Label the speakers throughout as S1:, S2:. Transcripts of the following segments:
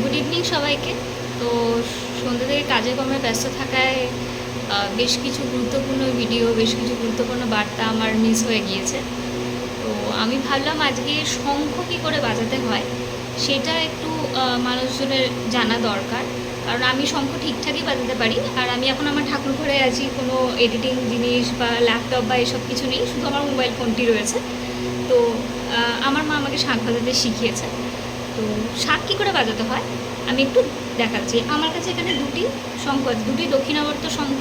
S1: Good evening সবাইকে। তো সন্ধ্যা থেকে কাজে কর্মে ব্যস্ত থাকায় বেশ কিছু গুরুত্বপূর্ণ ভিডিও বেশ কিছু গুরুত্বপূর্ণ বার্তা আমার মিস হয়ে গিয়েছে। তো আমি ভাবলাম আজকে শঙ্খ কী করে বাজাতে হয়, সেটা একটু মানুষজনের জানা দরকার। কারণ আমি শঙ্খ ঠিকঠাকই বাজাতে পারি, আর আমি এখন আমার ঠাকুর ঘরে আছি, কোনো এডিটিং জিনিস বা ল্যাপটপ বা এসব কিছু নেই, শুধু আমার মোবাইল ফোনটি রয়েছে। তো আমার মা আমাকে শাঁখ বাজাতে শিখিয়েছে। তো শাক কী করে বাজাতে হয়? আমি একটু দেখাচ্ছি। আমার কাছে এখানে দুটি শঙ্খ আছে, দুটি দক্ষিণাবর্ত শঙ্খ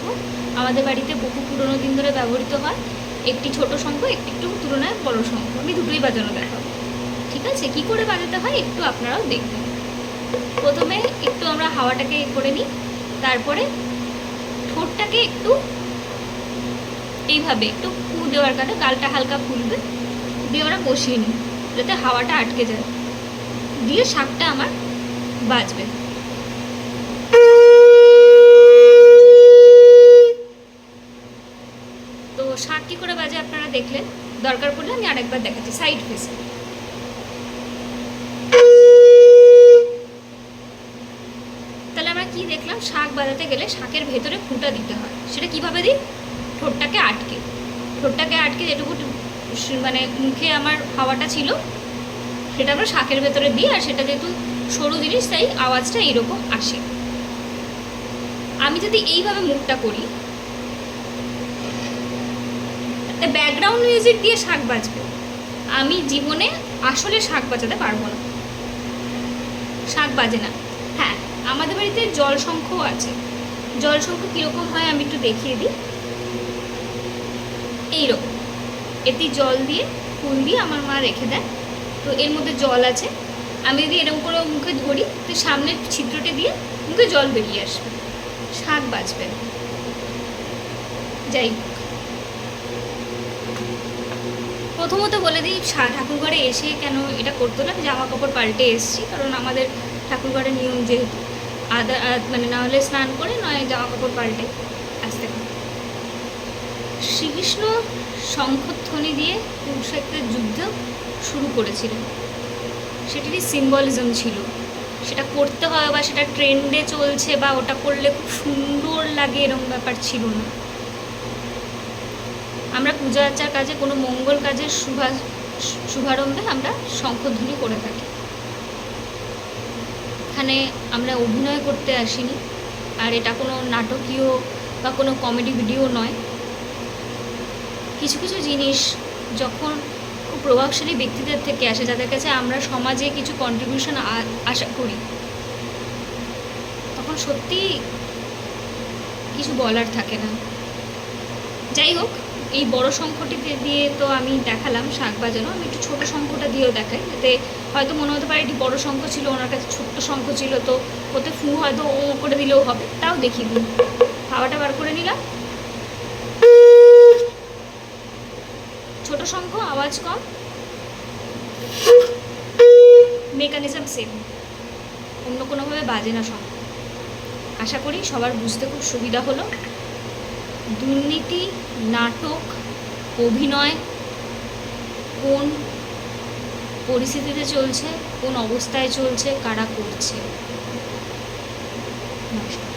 S1: আমাদের বাড়িতে বহু পুরোনো দিন ধরে ব্যবহৃত হয়। একটি ছোট শঙ্খ, একটি একটু তুলনায় বড় শঙ্খ। আমি দুটোই বাজানো দেখাবো। ঠিক আছে? কি করে বাজাতে হয় একটু আপনারাও দেখবেন। প্রথমে একটু আমরা হাওয়াটাকে করে নিই, তারপরে ঠোঁটটাকে একটু এইভাবে একটু ফু দেওয়ার কারণে গালটা হালকা ফুলবে। দিয়ে আমরা বসিয়ে নিই, যাতে হাওয়াটা আটকে যায়। দিয়ে শাকটা আমার বাজবে। তো শাক কী করে বাজে আপনারা দেখলেন? দরকার পড়লে আমি আরেকবার দেখাচ্ছি সাইড ফেসে তাহলে আমরা কি দেখলাম? শাক বাজাতে গেলে শাকের ভেতরে ফুটা দিতে হয়। সেটা কীভাবে দিই? ঠোঁটটাকে আটকে। ঠোঁটটাকে আটকে যেটুকু মানে মুখে আমার হাওয়াটা ছিল সেটা আমরা শাকের ভেতরে দিই আর সেটা যেহেতু সরু জিনিস, তাই আওয়াজটা এইরকম আসে। আমি যদি এইভাবে মুখটা করি ব্যাকগ্রাউন্ড মিউজিক দিয়ে শাক বাজবে। আমি জীবনে আসলে শাক বাজাতে পারব না। শাক বাজে না। হ্যাঁ আমাদের বাড়িতে জল শঙ্খও আছে। জল শঙ্খ কীরকম হয় আমি একটু দেখিয়ে দিই। এইরকম। এতে জল দিয়ে, ফুল দিয়ে আমার মা রেখে দেয়। তো এর মধ্যে জল আছে। আমি যদি এরকম করে মুখে ধরি, তো সামনের ছিদ্রটি দিয়ে মুখে জল বেরিয়ে আসবে। শাক বাঁচবে। যাই হোক। প্রথমত বলে দিই ঠাকুরঘরে এসে কেন এটা করতো না? জামা কাপড় পাল্টে এসেছি, কারণ আমাদের ঠাকুরঘরের নিয়ম যেহেতু। আদা মানে না হলে স্নান করে, নয় জামা কাপড় পাল্টে আসতে হয়। শ্রীকৃষ্ণ শঙ্খধ্বনি দিয়ে কুরুক্ষেত্রের যুদ্ধ শুরু করেছিলেন। সেটারই সিম্বলিজম ছিল। সেটা করতে হয় বা সেটা ট্রেন্ডে চলছে বা ওটা করলে খুব সুন্দর লাগে এরকম ব্যাপার ছিল না। আমরা পূজা আর্চার কাজে, কোনো মঙ্গল কাজের শুভা, শুভারম্ভে আমরা শঙ্খধ্বনি করে থাকি। এখানে আমরা অভিনয় করতে আসিনি। আর এটা কোনো নাটকীয় বা কোনো কমেডি ভিডিও নয়। কিছু কিছু জিনিস যখন প্রভাবশালী ব্যক্তিদের থেকে আসে, যাদের কাছে আমরা সমাজে কিছু কন্ট্রিবিউশন আশা করি। তখন সত্যি কিছু বলার থাকে না। যাই হোক, এই বড় শঙ্খটিতে দিয়ে তো আমি দেখালাম শাক বাজানো আমি একটু ছোটো শঙ্খটা দিয়েও দেখাই, যাতে হয়তো মনে হতে পারে এটি বড় শঙ্খ ছিল, ওনার কাছে ছোট্ট শঙ্খ ছিল, তো ওতে ফু হয়তো ও করে দিলেও হবে, তাও দিই। হাওয়াটা বার করে নিলাম। শঙ্খ আওয়াজ কম। মেকানিজম সেম অন্য কোনোভাবে বাজে না শঙ্খ আশা করি সবার বুঝতে খুব সুবিধা হলো। দুর্নীতি, নাটক, অভিনয়, কোন পরিস্থিতিতে চলছে, কোন অবস্থায় চলছে, কারা করছে? নমস্কার।